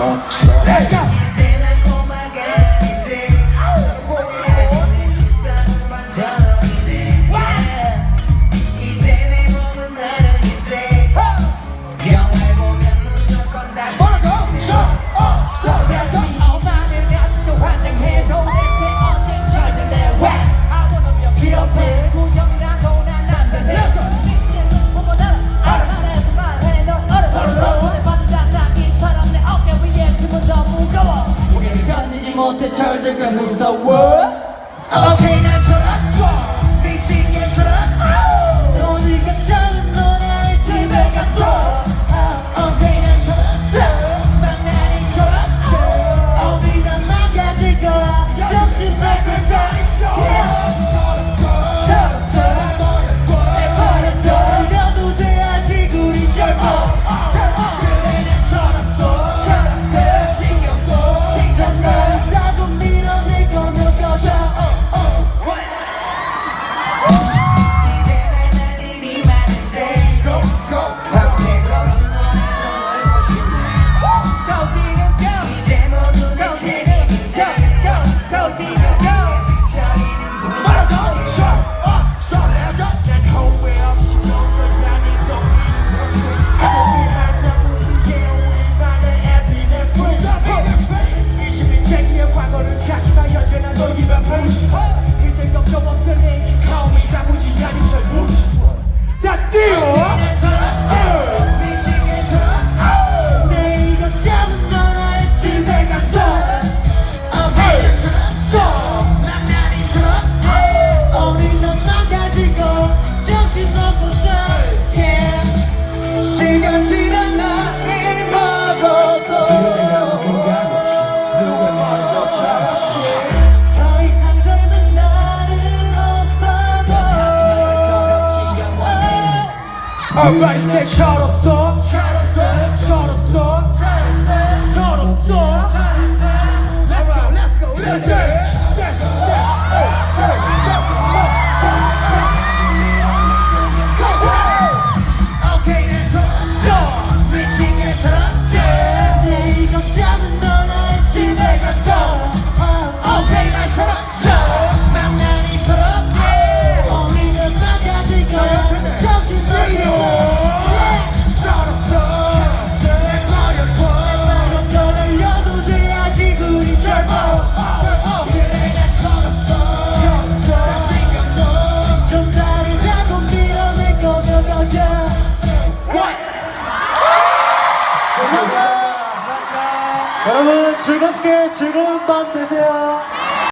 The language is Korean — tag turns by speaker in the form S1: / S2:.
S1: Oh. 못해 철들까 무서워?
S2: okay, Vai ser shout out 감사합니다.
S3: 감사합니다.
S4: 여러분 즐겁게 즐거운 밤 되세요.